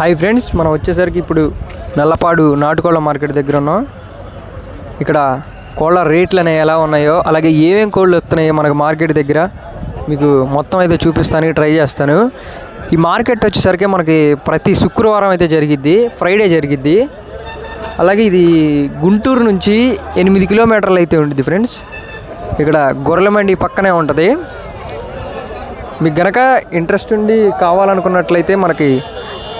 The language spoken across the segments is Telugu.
హాయ్ ఫ్రెండ్స్ మనం వచ్చేసరికి ఇప్పుడు నల్లపాడు నాటుకోళ్ళ మార్కెట్ దగ్గర ఉన్నాం. ఇక్కడ కోళ్ళ రేట్లు అనేవి ఎలా ఉన్నాయో అలాగే ఏమేం కోళ్ళు వస్తున్నాయో మనకు మార్కెట్ దగ్గర మీకు మొత్తం అయితే చూపిస్తానికి ట్రై చేస్తాను. ఈ మార్కెట్ వచ్చేసరికి మనకి ప్రతి శుక్రవారం అయితే జరిగిద్ది ఫ్రైడే జరిగిద్ది. అలాగే ఇది గుంటూరు నుంచి ఎనిమిది కిలోమీటర్లు అయితే ఉంటుంది ఫ్రెండ్స్ ఇక్కడ గొర్రెలమండి పక్కనే ఉంటుంది. మీకు గనక ఇంట్రెస్ట్ ఉండి కావాలనుకున్నట్లయితే మనకి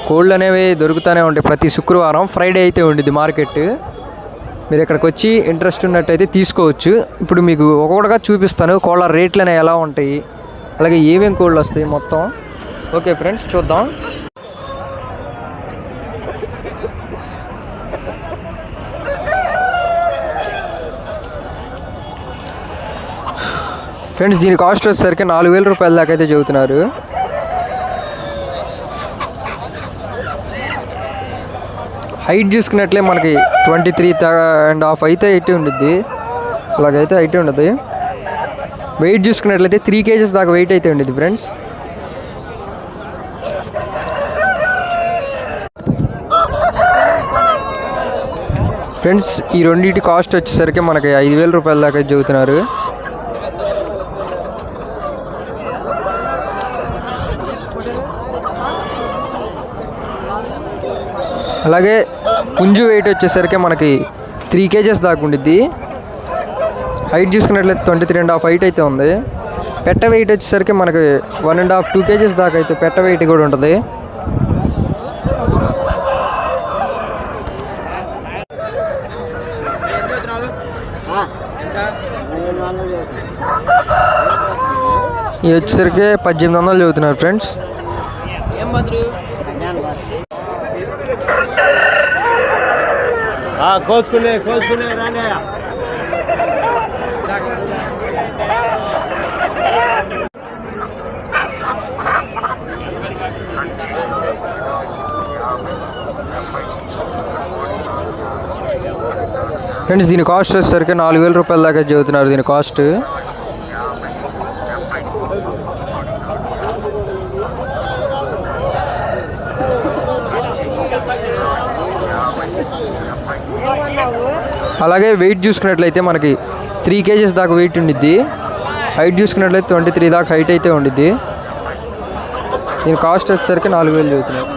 కోళ్ళు అనేవి దొరుకుతూనే ఉంటాయి. ప్రతి శుక్రవారం ఫ్రైడే అయితే ఉండిద్ది మార్కెట్. మీరు ఇక్కడికి వచ్చి ఇంట్రెస్ట్ ఉన్నట్టయితే తీసుకోవచ్చు. ఇప్పుడు మీకు ఒక్కొక్కటిగా చూపిస్తాను. కోళ్ళ రేట్లు అనేవి ఎలా ఉంటాయి. అలాగే ఏమేమి కోళ్ళు వస్తాయి మొత్తం. ఓకే ఫ్రెండ్స్ చూద్దాం. ఫ్రెండ్స్ దీని కాస్ట్ వచ్చేసరికి నాలుగు వేల రూపాయల దాకా అయితే చెబుతున్నారు. హైట్ చూసుకున్నట్లే మనకి ట్వంటీ త్రీ అండ్ హాఫ్ అయితే ఎయిటీ ఉండిద్ది. అలాగైతే ఎయిటీ ఉండదు వెయిట్ చూసుకున్నట్లయితే త్రీ కేజెస్ దాకా వెయిట్ అయితే ఉండిద్ది ఫ్రెండ్స్ ఫ్రెండ్స్ ఈ రెండింటి కాస్ట్ వచ్చేసరికి మనకి ఐదు వేల రూపాయల దాకా చదువుతున్నారు అలాగే పుంజు వెయిట్ వచ్చేసరికి మనకి త్రీ కేజెస్ దాకా ఉండిద్ది. హైట్ చూసుకున్నట్లయితే twenty three and half height అయితే ఉంది. పెట్ట వెయిట్ వచ్చేసరికి మనకి one and half two kgs దాకా అయితే పెట్ట వెయిట్ కూడా ఉంటుంది. ఇది వచ్చేసరికి పద్దెనిమిది వందలు చదువుతున్నారు ఫ్రెండ్స్ కోసుకునే కోసుకునే రాండి ఫ్రెండ్స్ దీని కాస్ట్ వచ్చేసరికి నాలుగు వేల రూపాయల దాకా చదువుతున్నారు దీని కాస్ట్ అలాగే వెయిట్ చూసుకున్నట్లయితే మనకి త్రీ కేజెస్ దాకా వెయిట్ ఉండిద్ది. హైట్ చూసుకున్నట్లయితే ట్వంటీ త్రీ దాకా హైట్ అయితే ఉండిద్ది. దీని కాస్ట్ వచ్చేసరికి నాలుగు వేలు చదువుతున్నారు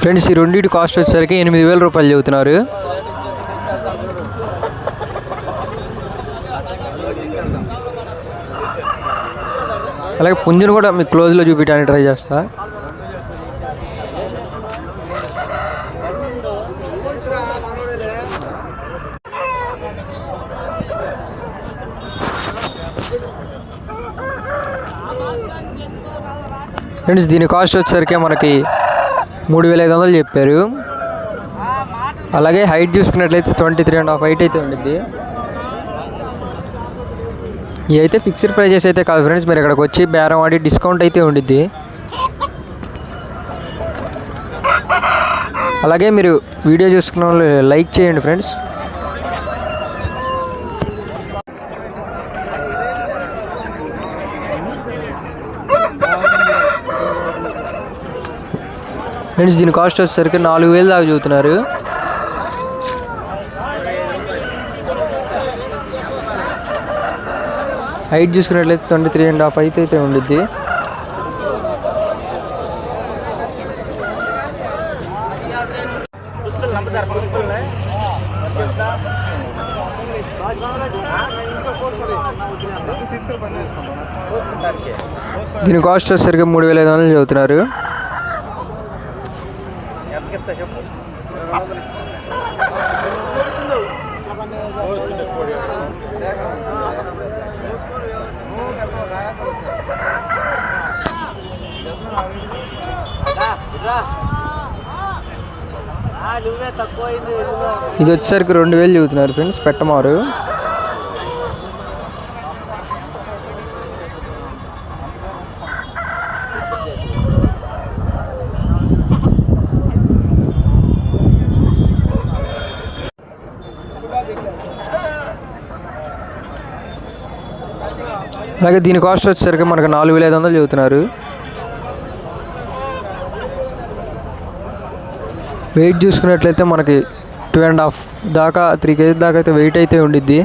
ఫ్రెండ్స్ ఈ రెండింటి కాస్ట్ వచ్చేసరికి ఎనిమిది వేల రూపాయలు చెబుతున్నారు. అలాగే పుంజును కూడా మీకు క్లోజ్లో చూపించడానికి ట్రై చేస్తా. ఫ్రెండ్స్ దీని కాస్ట్ వచ్చేసరికి మనకి మూడు వేల ఐదు వందలు చెప్పారు. అలాగే హైట్ చూసుకున్నట్లయితే twenty three and half height అయితే ఉండిద్ది. ఇవైతే అయితే ఫిక్స్డ్ ప్రైజెస్ అయితే కాదు ఫ్రెండ్స్ మీరు ఇక్కడికి వచ్చి బేరం ఆడి డిస్కౌంట్ అయితే ఉండిద్ది. అలాగే మీరు వీడియో చూసుకున్న వాళ్ళు లైక్ చేయండి ఫ్రెండ్స్. ఫ్రెండ్స్ దీని కాస్ట్ వచ్చేసరికి నాలుగు వేలు దాకా చూస్తున్నారు. హైట్ చూసుకున్నట్లయితే ట్వంటీ త్రీ అండ్ హాఫ్ అయితే అయితే ఉండిద్ది. దీని కాస్ట్ వచ్చేసరికి మూడు వేల ఐదు వందలు చదువుతున్నారు చెప్తా చెప్పు. ఇది వచ్చేసరికి రెండు వేలు చెబుతున్నారు ఫ్రెండ్స్ పెట్టమారు. అలాగే దీని కాస్ట్ వచ్చేసరికి మనకు నాలుగు వేల ఐదు వందలు చెబుతున్నారు. వెయిట్ చూసుకున్నట్లయితే మనకి టూ అండ్ హాఫ్ దాకా త్రీ కేజీ దాకా అయితే వెయిట్ అయితే ఉండిద్ది.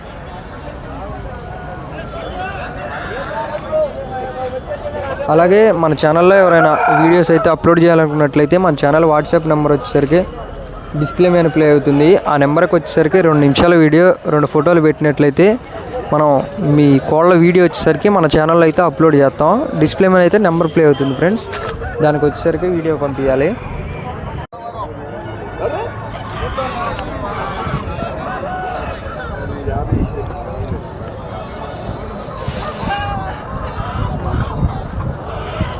అలాగే మన ఛానల్లో ఎవరైనా వీడియోస్ అయితే అప్లోడ్ చేయాలనుకున్నట్లయితే మన ఛానల్ వాట్సాప్ నెంబర్ వచ్చేసరికి డిస్ప్లే మీద ప్లే అవుతుంది. ఆ నెంబర్కి వచ్చేసరికి రెండు నిమిషాల వీడియో రెండు ఫోటోలు పెట్టినట్లయితే మనం మీ కోళ్ళ వీడియో వచ్చేసరికి మన ఛానల్లో అయితే అప్లోడ్ చేస్తాం. డిస్ప్లే మీద అయితే నెంబర్ ప్లే అవుతుంది ఫ్రెండ్స్ దానికి వచ్చేసరికి వీడియో పంపించాలి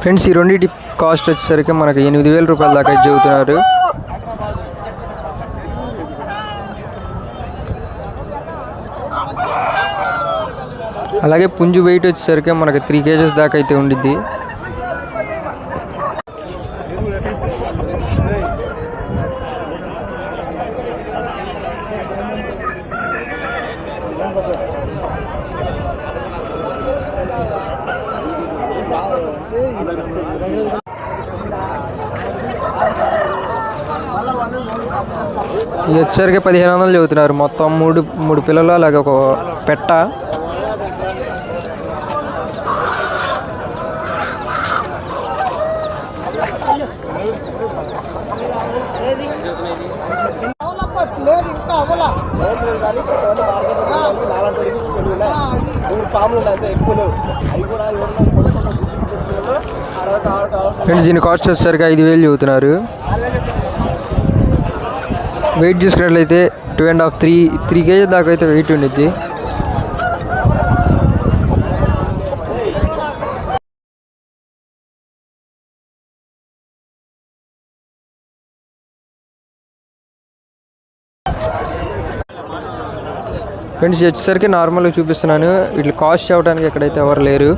ఫ్రెండ్స్ ఈ రెండింటి కాస్ట్ వచ్చేసరికి మనకి ఎనిమిది వేల రూపాయల దాకా అయితే అలాగే పుంజు వెయిట్ వచ్చేసరికి మనకి త్రీ కేజెస్ దాకా అయితే ఉండిద్ది. ఇది వచ్చేసరికి పదిహేను వందలు చెబుతున్నారు మొత్తం మూడు మూడు పిల్లలు అలాగే ఒక పెట్ట. అవ్వలా మూడు ఫామ్లు ఉన్నాయి అంతే ఎక్కువ లేవు. అవి కూడా ఫ్రెండ్స్ దీని కాస్ట్ వచ్చేసరికి ఐదు వేలు చెబుతున్నారు. వెయిట్ చూసుకున్నట్లయితే two and half three three kg దాకా అయితే వెయిట్ ఉండిద్ది. ఫ్రెండ్స్ వచ్చేసరికి నార్మల్గా చూపిస్తున్నాను. ఇట్లా కాస్ట్ అవ్వడానికి ఎక్కడైతే ఎవరు లేరు.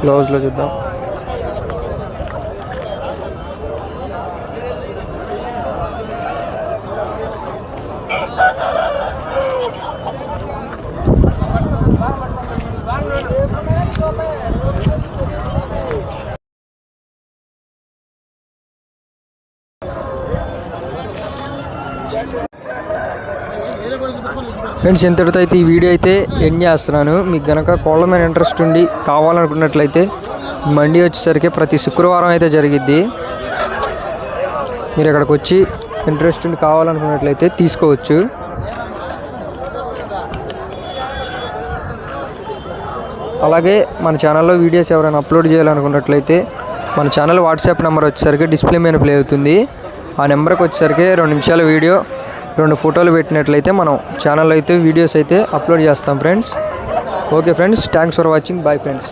క్లోజ్లో చూద్దాం. ఫ్రెండ్స్ ఇంతటితో అయితే ఈ వీడియో అయితే ఎండ్ చేస్తున్నాను. మీకు కనుక కోళ్ళ మీద ఇంట్రెస్ట్ ఉండి కావాలనుకున్నట్లయితే మండి వచ్చేసరికి ప్రతి శుక్రవారం అయితే జరిగిద్ది. మీరు ఇక్కడికి వచ్చి ఇంట్రెస్ట్ ఉండి కావాలనుకున్నట్లయితే తీసుకోవచ్చు. అలాగే మన ఛానల్లో వీడియోస్ ఎవరైనా అప్లోడ్ చేయాలనుకున్నట్లయితే మన ఛానల్ వాట్సాప్ నెంబర్ వచ్చేసరికి డిస్ప్లే మీద ప్లే అవుతుంది. ఆ నెంబర్కి వచ్చేసరికి రెండు నిమిషాల వీడియో రెండు ఫోటోలు పెట్టినట్లయితే మనం ఛానల్లో అయితే వీడియోస్ అయితే అప్లోడ్ చేస్తాం friends okay friends thanks for watching bye friends